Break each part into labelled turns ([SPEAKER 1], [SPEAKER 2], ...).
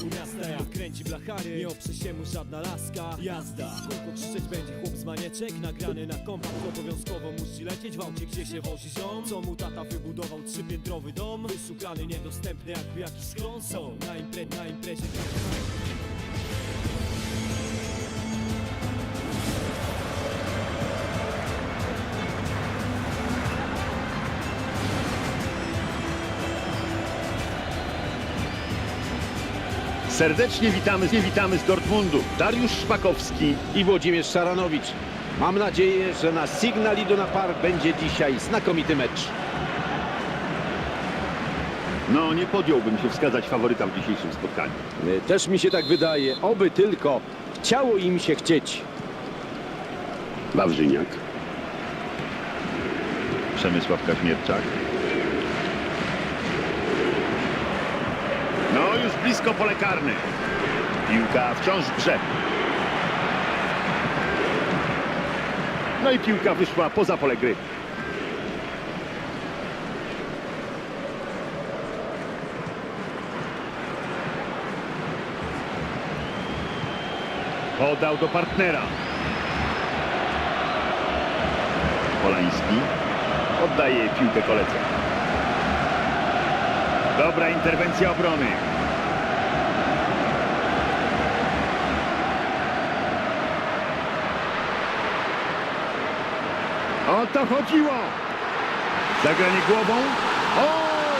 [SPEAKER 1] środku miasta Jak kręci blachary, nie oprze się mu żadna laska. Jazda, kółko krzyczeć będzie chłop z manieczek Nagrany na kompakt, obowiązkowo musi lecieć. W aucie gdzie się wozi ziom Co mu tata wybudował trzypiętrowy dom. Wyszukany, niedostępny jakby jakiś schron Są na, impre na imprezie
[SPEAKER 2] Serdecznie witamy, witamy z Dortmundu. Dariusz Szpakowski.
[SPEAKER 3] i Włodzimierz Szaranowicz. Mam nadzieję, że na Signal Iduna Park będzie dzisiaj znakomity mecz.
[SPEAKER 2] No, nie podjąłbym się wskazać faworyta w dzisiejszym spotkaniu.
[SPEAKER 3] Y, Też mi się tak wydaje, oby tylko chciało im się chcieć.
[SPEAKER 2] Wawrzyniak. Przemysław Kaźmierczak. No, już blisko pole karne. Piłka wciąż w grze. No i piłka wyszła poza pole gry. Podał do partnera. Polański oddaje piłkę koledze. Dobra interwencja obrony. O to chodziło! Zagranie głową. O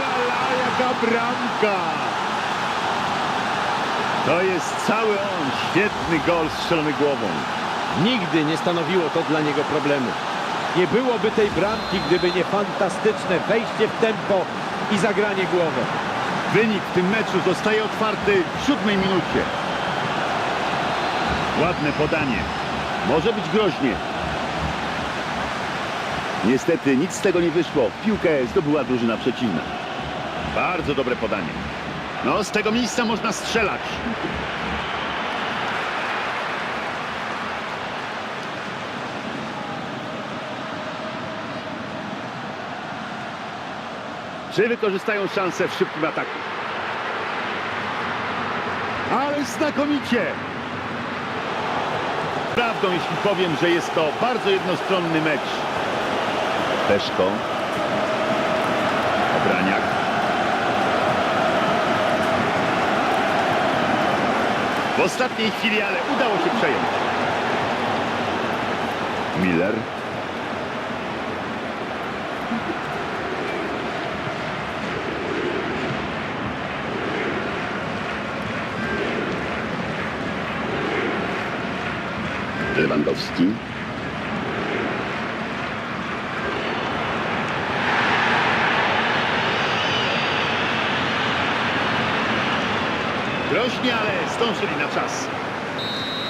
[SPEAKER 2] la la, jaka bramka! To jest cały on, świetny gol strzelony głową.
[SPEAKER 3] Nigdy nie stanowiło to dla niego problemu. Nie byłoby tej bramki, gdyby nie fantastyczne wejście w tempo i zagranie głową.
[SPEAKER 2] Wynik w tym meczu zostaje otwarty w siódmej minucie. Ładne podanie. Może być groźnie. Niestety nic z tego nie wyszło. Piłkę zdobyła drużyna przeciwna. Bardzo dobre podanie. No, z tego miejsca można strzelać. Czy wykorzystają szansę w szybkim ataku? Ale znakomicie! Prawdą, jeśli powiem, że jest to bardzo jednostronny mecz. Peszko. Obraniak. W ostatniej chwili, ale udało się przejąć. Miller. Lewandowski. Groźnie, ale zdążyli na czas.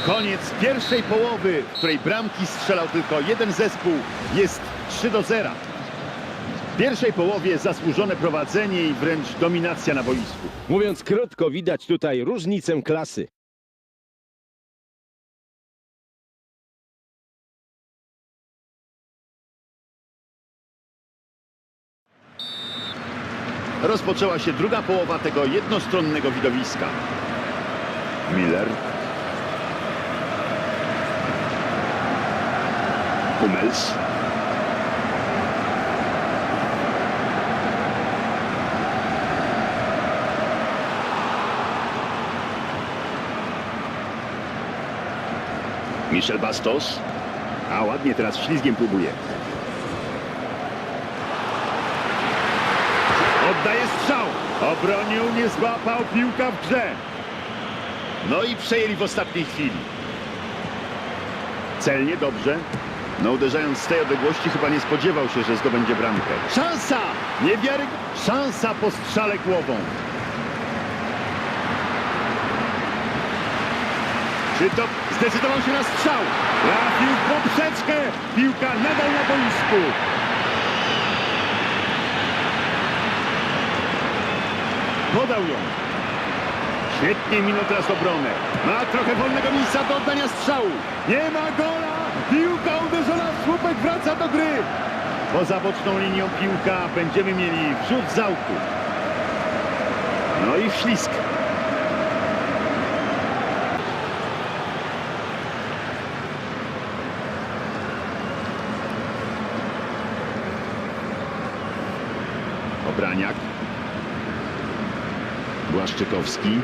[SPEAKER 2] Koniec pierwszej połowy, w której bramki strzelał tylko jeden zespół, jest 3 do 0. W pierwszej połowie zasłużone prowadzenie i wręcz dominacja na boisku.
[SPEAKER 3] Mówiąc krótko, widać tutaj różnicę klasy.
[SPEAKER 2] Rozpoczęła się druga połowa tego jednostronnego widowiska. Miller. Hummels. Michel Bastos. A ładnie teraz ślizgiem próbuje. Oddaje strzał. Obronił, nie złapał, piłka w grze. No i przejęli w ostatniej chwili. Celnie, dobrze. No uderzając z tej odległości chyba nie spodziewał się, że zdobędzie bramkę. Szansa! Niewiary... Szansa po strzale głową. Czy to zdecydował się na strzał? Trafił w poprzeczkę. Piłka nadal na boisku. podał ją. Świetnie minął teraz obronę. Ma trochę wolnego miejsca do oddania strzału. Nie ma gola! Piłka uderzona słupek wraca do gry. Poza boczną linią piłka będziemy mieli wrzut z. No i ślisk. Obraniak. Błaszczykowski.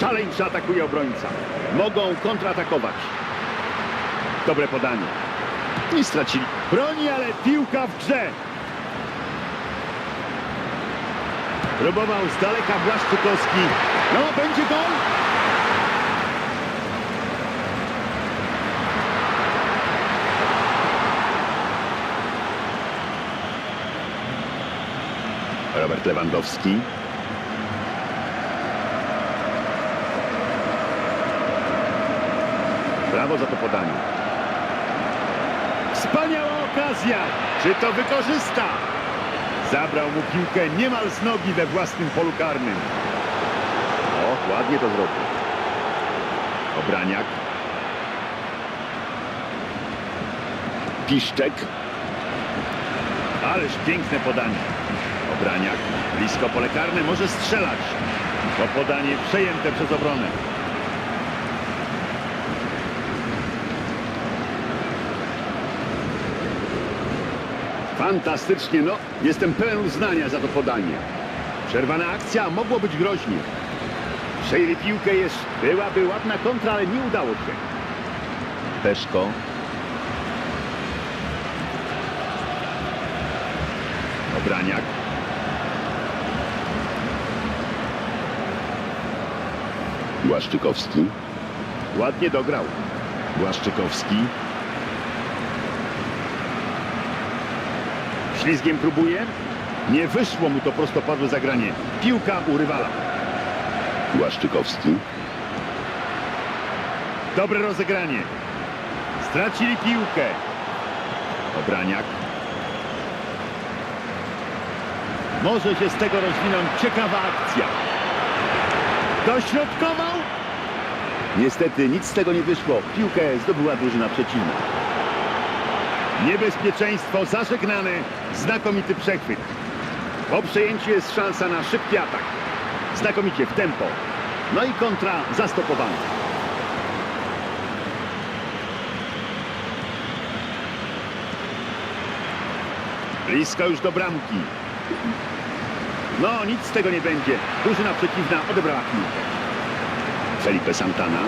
[SPEAKER 2] Szaleńczy atakuje obrońca. Mogą kontratakować. Dobre podanie. Nie stracili broni, ale piłka w grze. Próbował z daleka Błaszczykowski. No, będzie gol. Robert Lewandowski. Brawo za to podanie. Wspaniała okazja. Czy to wykorzysta? Zabrał mu piłkę niemal z nogi we własnym polu karnym. O, ładnie to zrobił. Obraniak. Piszczek. Ależ piękne podanie. Obraniak. Blisko pole karne. Może strzelać. To podanie przejęte przez obronę. Fantastycznie, no. Jestem pełen uznania za to podanie. Przerwana akcja, mogło być groźnie. Przejęli piłkę jest. Byłaby ładna kontra, ale nie udało się. Peszko. Obraniak. Błaszczykowski. Ładnie dograł. Błaszczykowski. Ślizgiem próbuje. Nie wyszło mu to prostopadłe zagranie. Piłka u rywala. Błaszczykowski. Dobre rozegranie. Stracili piłkę. Obraniak. Może się z tego rozwinąć ciekawa akcja. Dośrodkował. Niestety nic z tego nie wyszło. Piłkę zdobyła drużyna przeciwna. Niebezpieczeństwo zażegnane. Znakomity przechwyt. Po przejęciu jest szansa na szybki atak. Znakomicie w tempo. No i kontra zastopowana. Blisko już do bramki. No, nic z tego nie będzie. Drużyna przeciwna odebrała piłkę. Felipe Santana.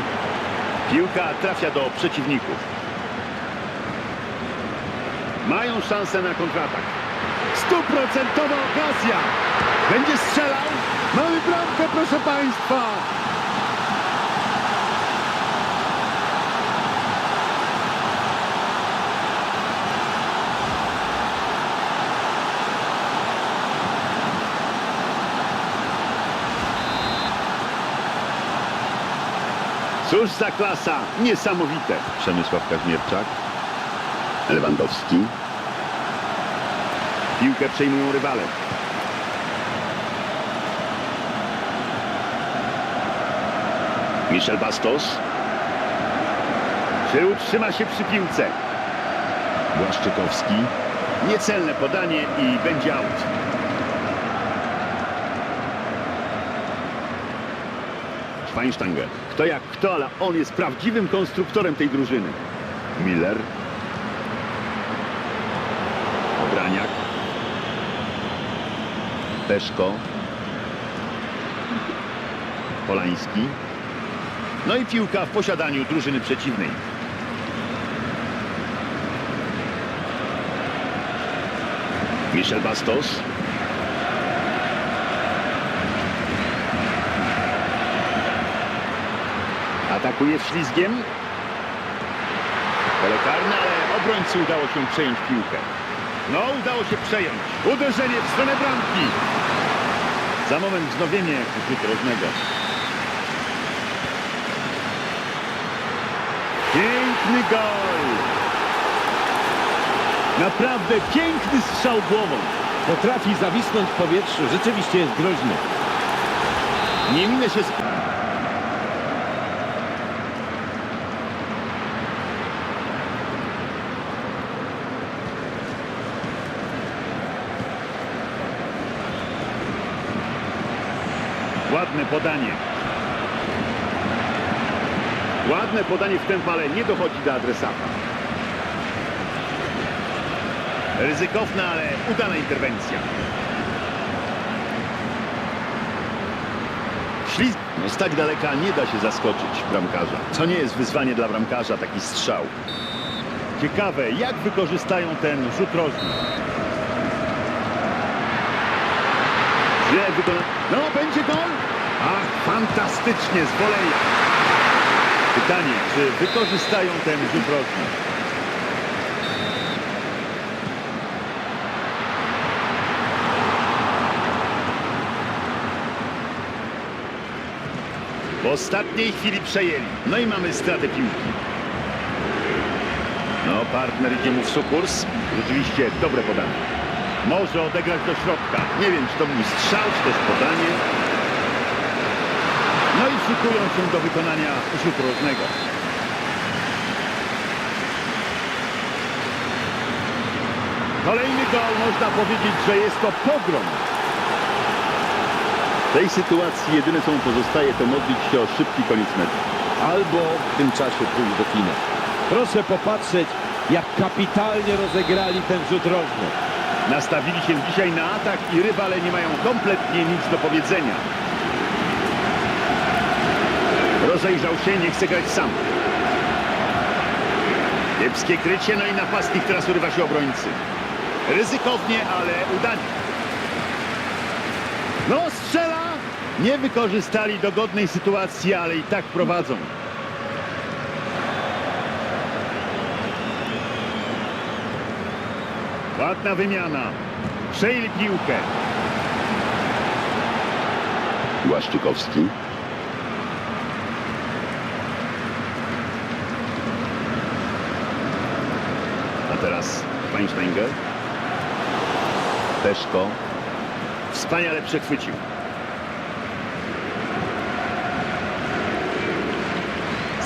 [SPEAKER 2] Piłka trafia do przeciwników. Mają szansę na kontratak. Stuprocentowa okazja. Będzie strzelał. Mamy bramkę, proszę Państwa. Cóż za klasa. Niesamowite. Przemysław Kaźmierczak. Lewandowski. Piłkę przejmują rywale. Michel Bastos. Czy utrzyma się przy piłce? Błaszczykowski. Niecelne podanie i będzie out. Schweinsteiger. Kto jak kto, ale on jest prawdziwym konstruktorem tej drużyny. Miller. Obraniak. Peszko. Polański. No i piłka w posiadaniu drużyny przeciwnej. Michel Bastos. Atakuje ślizgiem. Pole ale obrońcy udało się przejąć piłkę. No, udało się przejąć. Uderzenie w stronę bramki. Za moment wznowienie rzutu rożnego. Piękny gol. Naprawdę piękny strzał głową.
[SPEAKER 3] Potrafi zawisnąć w powietrzu. Rzeczywiście jest groźny.
[SPEAKER 2] Nie minę się... Sp- Ładne podanie. Ładne podanie w tempo, ale nie dochodzi do adresata. Ryzykowna, ale udana interwencja. Ślizg... No z tak daleka nie da się zaskoczyć bramkarza. Co nie jest wyzwanie dla bramkarza, taki strzał. Ciekawe, jak wykorzystają ten rzut rożny. Źle wykona... No, będzie gol! Ach, fantastycznie, z woleja. Pytanie, czy wykorzystają ten rzut rożny? W ostatniej chwili przejęli. No i mamy stratę piłki. No, partner idzie mu w sukurs. Rzeczywiście dobre podanie. Może odegrać do środka. Nie wiem, czy to był strzał, czy też podanie. No i szykują się do wykonania rzutu rożnego. Kolejny gol, można powiedzieć, że jest to pogrom. W tej sytuacji jedyne co mu pozostaje to modlić się o szybki koniec meczu.
[SPEAKER 3] Albo w tym czasie pójść do kina. Proszę popatrzeć, jak kapitalnie rozegrali ten rzut rożny.
[SPEAKER 2] Nastawili się dzisiaj na atak i rywale nie mają kompletnie nic do powiedzenia. Rozejrzał się, nie chce grać sam. Kiepskie krycie, no i napastnik teraz urywa się obrońcy. Ryzykownie, ale udanie. No, strzela! Nie wykorzystali dogodnej sytuacji, ale i tak prowadzą. Ładna wymiana. Przejęli piłkę. Błaszczykowski. A teraz Schweinsteiger. Peszko. Wspaniale przechwycił.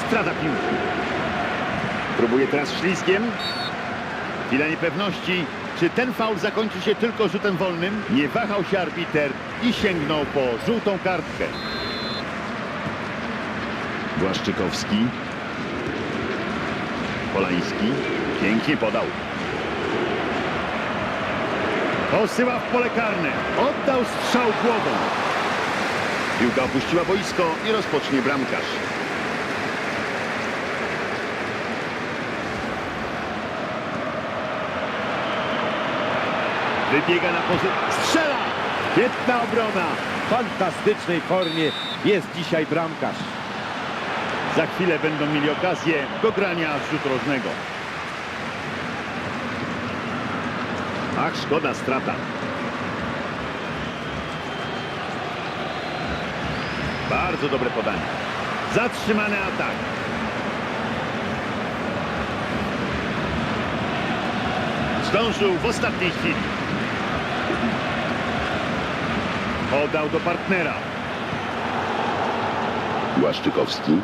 [SPEAKER 2] Strata piłki. Próbuje teraz ślizgiem. Chwila niepewności, czy ten faul zakończy się tylko rzutem wolnym? Nie wahał się arbiter i sięgnął po żółtą kartkę. Błaszczykowski. Polański. Pięknie podał. Posyła w pole karne. Oddał strzał głową. Piłka opuściła boisko i rozpocznie bramkarz. Wybiega na pozycję. Strzela! Świetna obrona.
[SPEAKER 3] W fantastycznej formie jest dzisiaj bramkarz.
[SPEAKER 2] Za chwilę będą mieli okazję do grania z rzutu rożnego. Ach, szkoda, strata. Bardzo dobre podanie. Zatrzymany atak. Zdążył w ostatniej chwili. Podał do partnera. Błaszczykowski.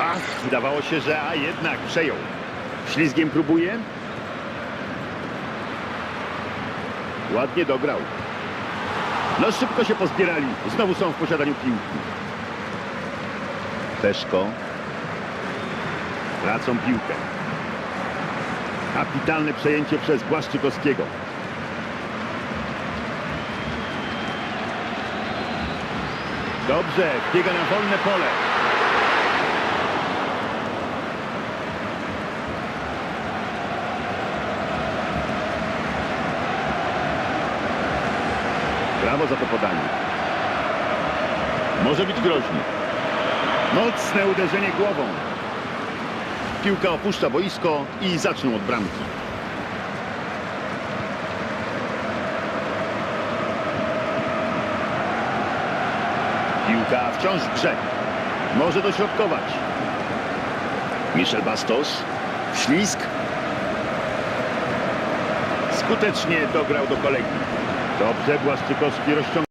[SPEAKER 2] Ach, wydawało się, że a jednak przejął. Ślizgiem próbuje. Ładnie dograł. No szybko się pozbierali. Znowu są w posiadaniu piłki. Peszko. Tracą piłkę. Kapitalne przejęcie przez Błaszczykowskiego. Dobrze, biega na wolne pole. Brawo za to podanie. Może być groźnie. Mocne uderzenie głową. Piłka opuszcza boisko i zaczną od bramki. Piłka wciąż w grze. Może dośrodkować. Michel Bastos. Ślizg. Skutecznie dograł do kolegi. Dobrze, Błaszczykowski rozciągnął.